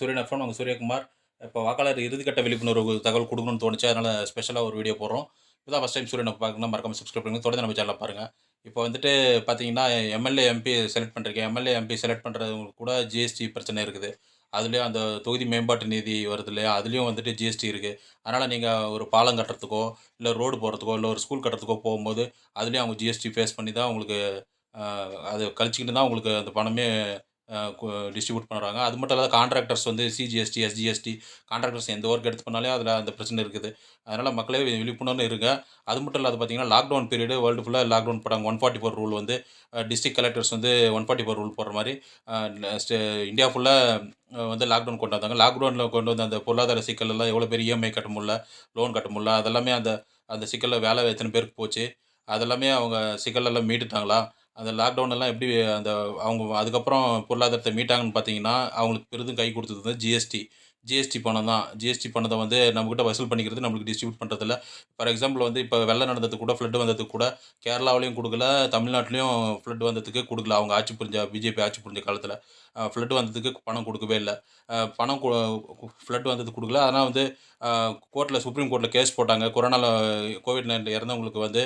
சூரியன் எஃப்எம் நாங்கள் சூரியகுமார். இப்போ வாக்காளர் இறுதிக்கட்ட விழிப்புணர்வு தகவல் கொடுக்கணும்னு தோணுச்சு அதனால் ஸ்பெஷலாக ஒரு வீடியோ போடுறோம். இப்போ தான் ஃபஸ்ட் டைம் சூரியனை பார்க்கணும் மறக்காமல் சப்ஸ்கிரைப் பண்ணுங்க. தொடர்ந்து நம்ம சேனலில் பாருங்கள் இப்போ வந்துட்டு பார்த்தீங்கன்னா எம்எல்ஏ எம்பி செலக்ட் பண்ணுறீங்க எம்எல்ஏ எம்பி செலக்ட் பண்ணுறவங்களுக்கு கூட ஜிஎஸ்டி பிரச்சனை இருக்குது. அதுலேயும் அந்த தொகுதி மேம்பாட்டு நிதி வருது இல்லையா? அதுலேயும் வந்துட்டு ஜிஎஸ்டி இருக்குது அதனால் நீங்கள் ஒரு பாலம் கட்டுறதுக்கோ இல்லை ரோடு போகிறதுக்கோ இல்லை ஒரு ஸ்கூல் கட்டுறதுக்கோ போகும்போது அதுலேயும் அவங்க ஜிஎஸ்டி ஃபேஸ் பண்ணி தான் உங்களுக்கு அது கழிச்சிக்கிட்டு தான் உங்களுக்கு அந்த பணமே டிஸ்ட்ரிபியூட் பண்ணுறாங்க அது மட்டும் இல்லாத கான்ட்ராக்டர்ஸ் வந்து சிஜிஎஸ்டி எஸ்ஜிஎஸ்டி கான்ட்ராக்டர்ஸ் எந்த ஒர்க் எடுத்து பண்ணாலே அதில் அந்த பிரச்சனை இருக்குது. அதனால் மக்களே விழிப்புணர்வு இருங்க. அது மட்டும் இல்லாத பார்த்தீங்கன்னா லாக்டவுன் பீரியடு வேர்ல்டு ஃபுல்லாக லாக்டவுன் போடுறாங்க ஒன் ஃபார்ட்டி ஃபோர் ரூல் வந்து டிஸ்ட்ரிக் கலெக்டர்ஸ் வந்து ஒன் ஃபார்ட்டி ஃபோர் ரூல் போடுற மாதிரி ஸ்டே- இந்தியா ஃபுல்லாக வந்து லாக்டவுன் கொண்டு வந்தாங்க லாக்டவுனில் கொண்டு வந்த அந்த பொருளாதார சிக்கல் எல்லாம் எவ்வளோ பேர் இஎம்ஐ கட்ட முடியல லோன் கட்ட முடியல அதெல்லாமே அந்த அந்த சிக்கலில் வேலை எத்தனை பேருக்கு போச்சு அதெல்லாமே அவங்க சிக்கலெல்லாம் மீட்டுட்டாங்களா? அந்த லாக்டவுன் எல்லாம் எப்படி அந்த அவங்க அதுக்கப்புறம் பொருளாதாரத்தை மீட்டாங்கன்னு பார்த்தீங்கன்னா அவங்களுக்கு பெரிதும் கை கொடுத்தது வந்து ஜிஎஸ்டி ஜிஎஸ்டி பணம் தான். ஜிஎஸ்டி பணத்தை வந்து நம்மக்கிட்ட வசூல் பண்ணிக்கிறது நம்மளுக்கு டிஸ்ட்ரிபியூட் பண்ணுறதில்ல ஃபார் எக்ஸாம்பிள் வந்து இப்போ வெள்ளம் நடந்தது கூட ஃப்ளட்டு வந்ததுக்கு கூட கேரளாவிலையும் கொடுக்கல தமிழ்நாட்டிலையும் ஃப்ளட் வந்ததுக்கு கொடுக்கல. அவங்க ஆட்சி புரிஞ்ச பிஜேபி ஆட்சி புரிஞ்ச காலத்தில் ஃப்ளட் வந்ததுக்கு பணம் கொடுக்கவே இல்லை. பணம் ஃப்ளட் வந்ததுக்கு கொடுக்கல. ஆனால் வந்து கோர்ட்டில் சுப்ரீம் கோர்ட்டில் கேஸ் போட்டாங்க. கொரோனாவில் கோவிட் நைன்டீன் இறந்தவங்களுக்கு வந்து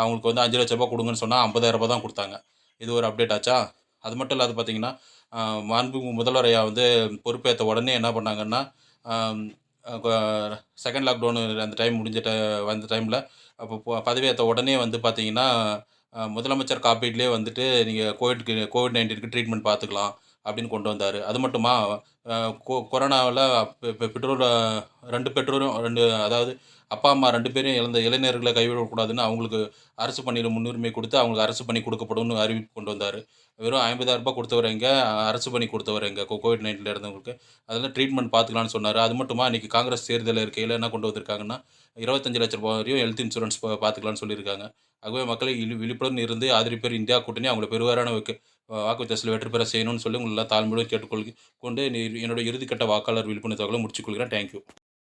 அவங்களுக்கு வந்து அஞ்சு லட்ச ரூபாய் கொடுங்கன்னு சொன்னால் ஐம்பதாயிரம் ரூபா தான் கொடுத்தாங்க. இது ஒரு அப்டேட் ஆச்சா? அது மட்டும் இல்லாத பார்த்தீங்கன்னா மாண்பு மாண்புமிகு வந்து பொறுப்பேற்ற உடனே என்ன பண்ணாங்கன்னா செகண்ட் லாக்டவுன் அந்த டைம் முடிஞ்ச ட வந்த டைமில் அப்போ பதவியேற்ற உடனே வந்து பார்த்தீங்கன்னா முதலமைச்சர் காப்பீட்லேயே வந்துட்டு நீங்கள் கோவிட்க்கு கோவிட் நைன்டீனுக்கு ட்ரீட்மெண்ட் பார்த்துக்கலாம் அப்படின்னு கொண்டு வந்தார். அது மட்டுமா கொ கொரோனாவில் பெற்றோர் ரெண்டு பெற்றோரும் ரெண்டு அதாவது அப்பா அம்மா ரெண்டு பேரும் இழந்த இளைஞர்களை கைவிடக்கூடாதுன்னு அவங்களுக்கு அரசு பணியில் முன்னுரிமை கொடுத்து அவங்களுக்கு அரசு பணி கொடுக்கப்படும்னு அறிவிப்பு கொண்டு வந்தார். வெறும் ஐம்பதாயிரம் ரூபாய் கொடுத்தவர் அரசு பணி கொடுத்தவர் கோவிட் நைன்டீனில் இருந்தவங்களுக்கு அதெல்லாம் ட்ரீட்மெண்ட் பார்த்துக்கலான்னு சொன்னார். அது மட்டுமா இன்றைக்கி காங்கிரஸ் தேர்தல் இருக்கையில் என்ன கொண்டு வந்திருக்காங்கன்னா இருபத்தஞ்சு லட்ச ரூபாய் வரையும் ஹெல்த் இன்சூரன்ஸ் பார்த்துக்கலான்னு சொல்லியிருக்காங்க. ஆகவே மக்களை இழி விழிப்புடன் இருந்து ஆதரி பேர் இந்தியா கூட்டணி அவங்களை பெருவாரான வாக்கு வித்தியாசத்தில் வெற்றி பெற செய்யணும்னு சொல்லி உங்களை தாழ்மையுடன் கேட்டுக்கொள் கொண்டு என்னுடைய இறுதிக்கட்ட வாக்காளர் விழிப்புணர்வு தகவலை முடிச்சுக்கொள்கிறேன் தேங்க்யூ